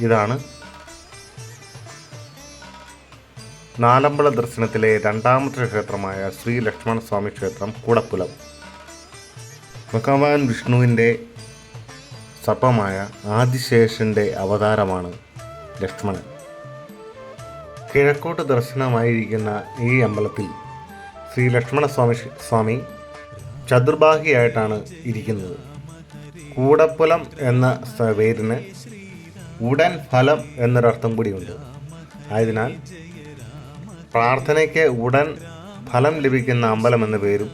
ഇതാണ്. നാലമ്പല ദർശനത്തിലെ രണ്ടാമത്തെ ക്ഷേത്രമായ ശ്രീ ലക്ഷ്മണസ്വാമി ക്ഷേത്രം കൂടപ്പുലം. ഭഗവാൻ വിഷ്ണുവിന്റെ സർപ്പമായ ആദിശേഷന്റെ അവതാരമാണ് ലക്ഷ്മണൻ. കിഴക്കോട്ട് ദർശനമായിരിക്കുന്ന ഈ അമ്പലത്തിൽ ശ്രീ ലക്ഷ്മണസ്വാമി സ്വാമി ചതുർബാഹിയായിട്ടാണ് ഇരിക്കുന്നത്. കൂടപ്പുലം എന്ന പേരിന് ഉടൻ ഫലം എന്നൊരർത്ഥം കൂടിയുണ്ട്. ആയതിനാൽ പ്രാർത്ഥനയ്ക്ക് ഉടൻ ഫലം ലഭിക്കുന്ന അമ്പലം എന്ന പേരും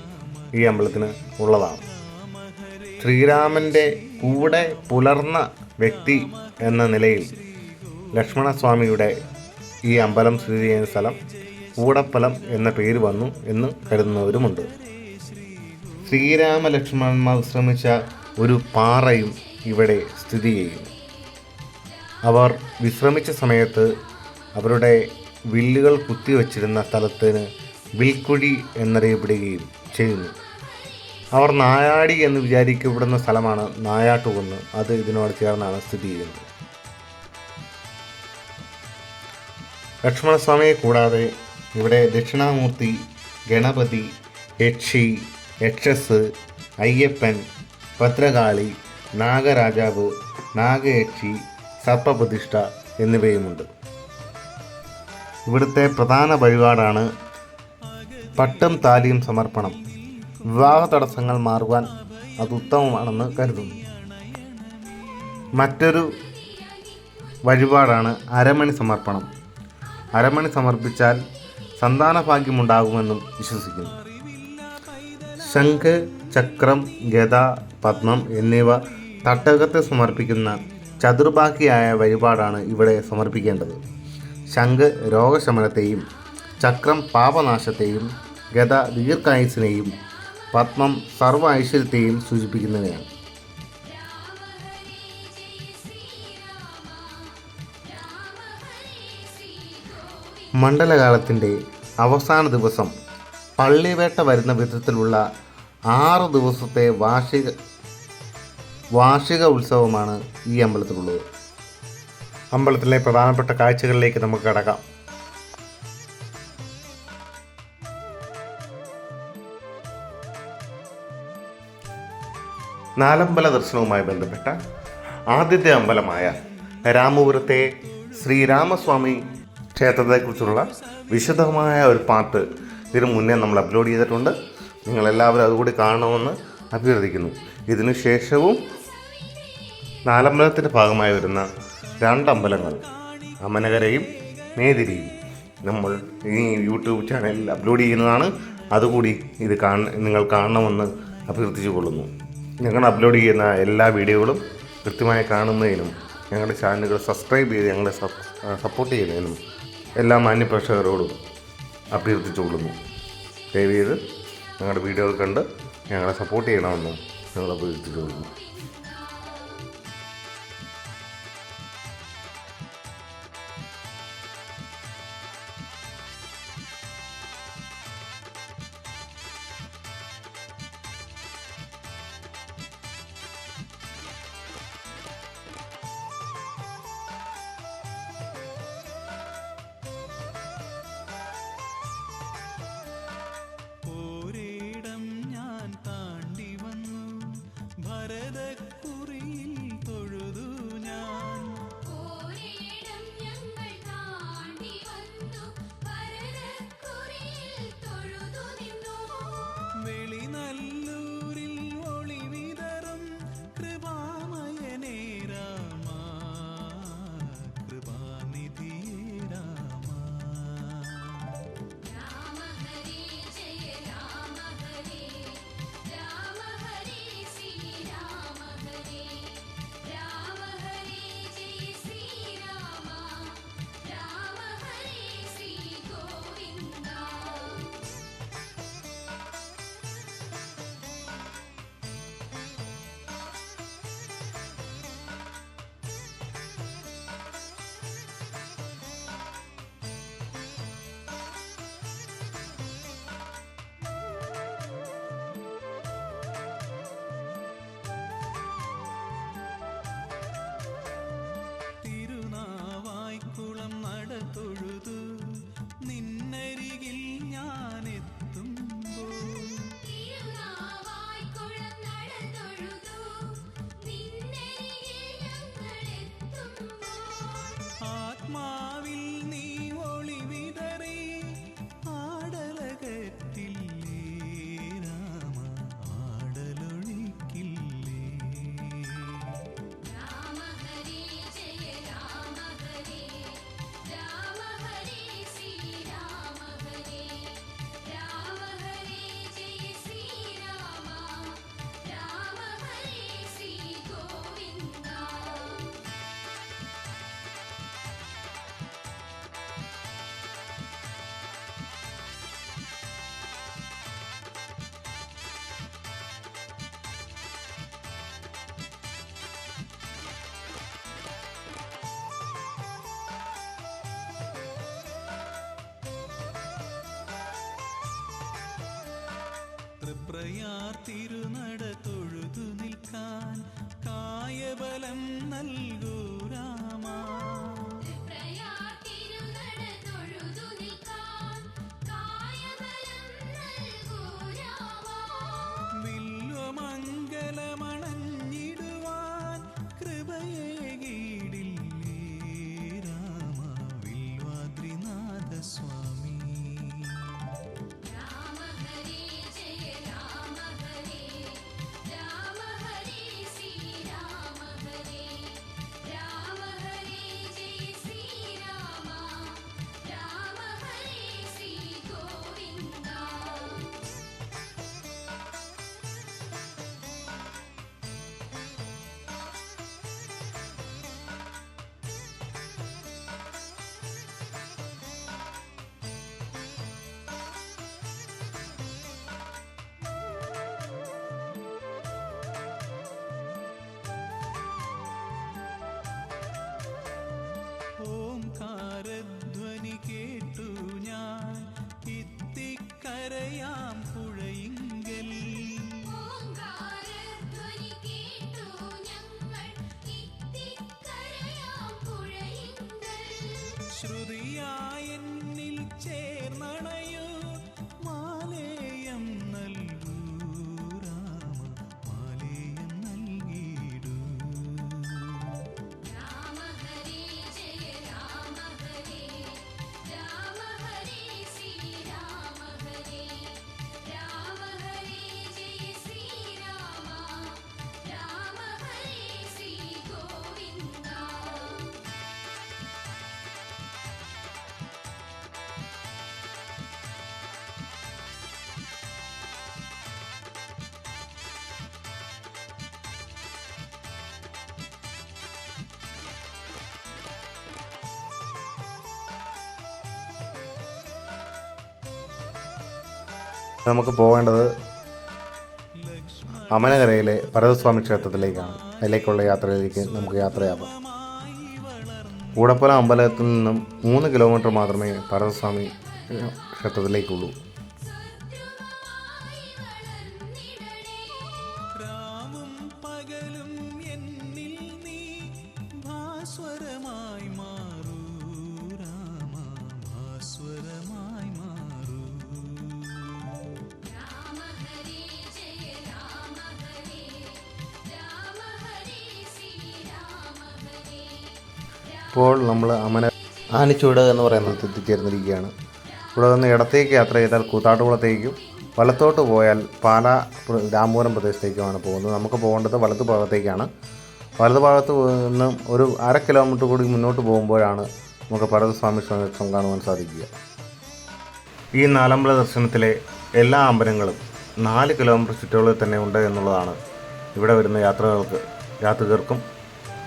ഈ അമ്പലത്തിന് ഉള്ളതാണ്. ശ്രീരാമന്റെ കൂടെ പുലർന്ന വ്യക്തി എന്ന നിലയിൽ ലക്ഷ്മണസ്വാമിയുടെ ഈ അമ്പലം സ്ഥിതി ചെയ്യുന്ന സ്ഥലം കൂടപ്പലം എന്ന പേര് വന്നു എന്ന് കരുതുന്നവരുമുണ്ട്. ശ്രീരാമലക്ഷ്മണന്മാർ ശ്രമിച്ച ഒരു പാറയും ഇവിടെ സ്ഥിതി ചെയ്യുന്നു. അവർ വിശ്രമിച്ച സമയത്ത് അവരുടെ വില്ലുകൾ കുത്തിവച്ചിരുന്ന സ്ഥലത്തിന് വിൽക്കുഴി എന്നറിയപ്പെടുകയും ചെയ്യുന്നു. അവർ നായാടി എന്ന് വിചാരിക്കപ്പെടുന്ന സ്ഥലമാണ് നായാട്ടുകുന്ന് അത് ഇതിനോട് ചേർന്നാണ് സ്ഥിതി ചെയ്യുന്നത്. ലക്ഷ്മണസ്വാമിയെ കൂടാതെ ഇവിടെ ദക്ഷിണാമൂർത്തി ഗണപതി യക്ഷി യക്ഷസ് അയ്യപ്പൻ ഭദ്രകാളി നാഗരാജാവ് നാഗയക്ഷി സർപ്പപ്രതിഷ്ഠ എന്നിവയുമുണ്ട്. ഇവിടുത്തെ പ്രധാന വഴിപാടാണ് പട്ടം താലിയും സമർപ്പണം. വിവാഹ തടസ്സങ്ങൾ മാറുവാൻ അത് ഉത്തമമാണെന്ന് കരുതുന്നു. മറ്റൊരു വഴിപാടാണ് അരമണി സമർപ്പണം. അരമണി സമർപ്പിച്ചാൽ സന്താന ഭാഗ്യമുണ്ടാകുമെന്നും വിശ്വസിക്കുന്നു. ശംഖ് ചക്രം ഗത പത്മം എന്നിവ തട്ടകത്തെ സമർപ്പിക്കുന്ന ചതുർബാക്കിയായ വഴിപാടാണ് ഇവിടെ സമർപ്പിക്കേണ്ടത്. ശംഖ് രോഗശമനത്തെയും ചക്രം പാപനാശത്തെയും ഗത ദീർഘായുസിനെയും പത്മം സർവ ഐശ്വര്യത്തെയും സൂചിപ്പിക്കുന്നവയാണ്. മണ്ഡലകാലത്തിന്റെ അവസാന ദിവസം പള്ളിവേട്ട വരുന്ന വിധത്തിലുള്ള ആറ് ദിവസത്തെ വാർഷിക വാർഷിക ഉത്സവമാണ് ഈ അമ്പലത്തിലുള്ളത്. അമ്പലത്തിലെ പ്രധാനപ്പെട്ട കാഴ്ചകളിലേക്ക് നമുക്ക് കടക്കാം. നാലമ്പല ദർശനവുമായി ബന്ധപ്പെട്ട ആദ്യത്തെ അമ്പലമായ രാമപുരത്തെ ശ്രീരാമസ്വാമി ക്ഷേത്രത്തെക്കുറിച്ചുള്ള വിശദമായ ഒരു പാട്ട് ഇതിനു മുന്നേ നമ്മൾ അപ്ലോഡ് ചെയ്തിട്ടുണ്ട്. നിങ്ങളെല്ലാവരും അതുകൂടി കാണണമെന്ന് അഭ്യർത്ഥിക്കുന്നു ഇതിനു ശേഷവും നാലമ്പലത്തിന്റെ ഭാഗമായി വരുന്ന രണ്ടമ്പലങ്ങൾ അമനകരയും മേതിരിയും നമ്മൾ ഈ യൂട്യൂബ് ചാനലിൽ അപ്ലോഡ് ചെയ്യുന്നതാണ്. അതുകൂടി ഇത് കാണ നിങ്ങൾ കാണണമെന്ന് അഭ്യർത്ഥിച്ചു കൊള്ളുന്നു. ഞങ്ങൾ അപ്ലോഡ് ചെയ്യുന്ന എല്ലാ വീഡിയോകളും കൃത്യമായി കാണുന്നതിനും ഞങ്ങളുടെ ചാനലുകൾ സബ്സ്ക്രൈബ് ചെയ്ത് ഞങ്ങളെ സപ്പോർട്ട് ചെയ്യുന്നതിനും എല്ലാ മാന്യപ്രേക്ഷകരോടും അഭ്യർത്ഥിച്ചു കൊള്ളുന്നു. ദയവ് ചെയ്ത് ഞങ്ങളുടെ വീഡിയോ കണ്ട് ഞങ്ങളെ സപ്പോർട്ട് ചെയ്യണമെന്നും ഞങ്ങളെ വീട്ടിൽ കൊള്ളുന്നു ഉറയാർ തിരുനട തൊഴുതു നിൽക്കാൻ കായബലം നൽകൂ. ശ്രുതിയായെന്നിൽ നമുക്ക് പോകേണ്ടത് അമനകരയിലെ ഭരതസ്വാമി ക്ഷേത്രത്തിലേക്കാണ്. അതിലേക്കുള്ള യാത്രയിലേക്ക് നമുക്ക് യാത്രയാവാം. കൂടപ്പുല അമ്പലത്തിൽ നിന്നും മൂന്ന് കിലോമീറ്റർ മാത്രമേ ഭരതസ്വാമി ക്ഷേത്രത്തിലേക്കുള്ളൂ. ഇപ്പോൾ നമ്മൾ അമന ആനിച്ചൂട് എന്ന് പറയുന്നത് എത്തിച്ചേർന്നിരിക്കുകയാണ്. ഇവിടെ നിന്ന് ഇടത്തേക്ക് യാത്ര ചെയ്താൽ കൂത്താട്ടുകുളത്തേക്കും വലത്തോട്ട് പോയാൽ പാല പ്ര- രാമപുരം പ്രദേശത്തേക്കുമാണ് പോകുന്നത്. നമുക്ക് പോകേണ്ടത് വലതു ഭാഗത്തേക്കാണ് വലതു ഭാഗത്ത് നിന്ന് ഒരു അര കിലോമീറ്റർ കൂടി മുന്നോട്ട് പോകുമ്പോഴാണ് നമുക്ക് പരതസ്വാമി ക്ഷേത്രം കാണുവാൻ സാധിക്കുക. ഈ നാലമ്പല ദർശനത്തിലെ എല്ലാ അമ്പലങ്ങളും നാല് കിലോമീറ്റർ ചുറ്റളവിൽ തന്നെ ഉണ്ട് എന്നുള്ളതാണ് ഇവിടെ വരുന്ന യാത്രകൾക്ക് യാത്രികർക്കും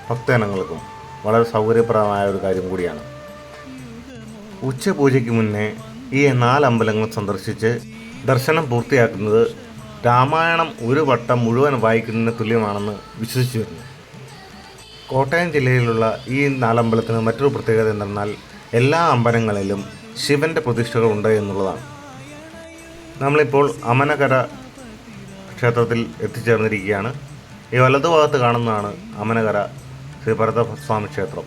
ഭക്തജനങ്ങൾക്കും വളരെ സൗകര്യപ്രദമായ ഒരു കാര്യം കൂടിയാണ്. ഉച്ചപൂജയ്ക്ക് മുന്നേ ഈ നാല് അമ്പലങ്ങൾ സന്ദർശിച്ച് ദർശനം പൂർത്തിയാക്കുന്നത് രാമായണം ഒരു വട്ടം മുഴുവൻ വായിക്കുന്നതിന് തുല്യമാണെന്ന് വിശ്വസിച്ചു വരുന്നു. കോട്ടയം ജില്ലയിലുള്ള ഈ നാലമ്പലത്തിന് മറ്റൊരു പ്രത്യേകത എന്തെന്നാൽ എല്ലാ അമ്പലങ്ങളിലും ശിവന്റെ പ്രതിഷ്ഠകളുണ്ട് എന്നുള്ളതാണ്. നമ്മളിപ്പോൾ അമനകര ക്ഷേത്രത്തിൽ എത്തിച്ചേർന്നിരിക്കുകയാണ്. ഈ വലതുഭാഗത്ത് കാണുന്നതാണ് അമനകര ശ്രീ ഭരതസ്വാമി ക്ഷേത്രം.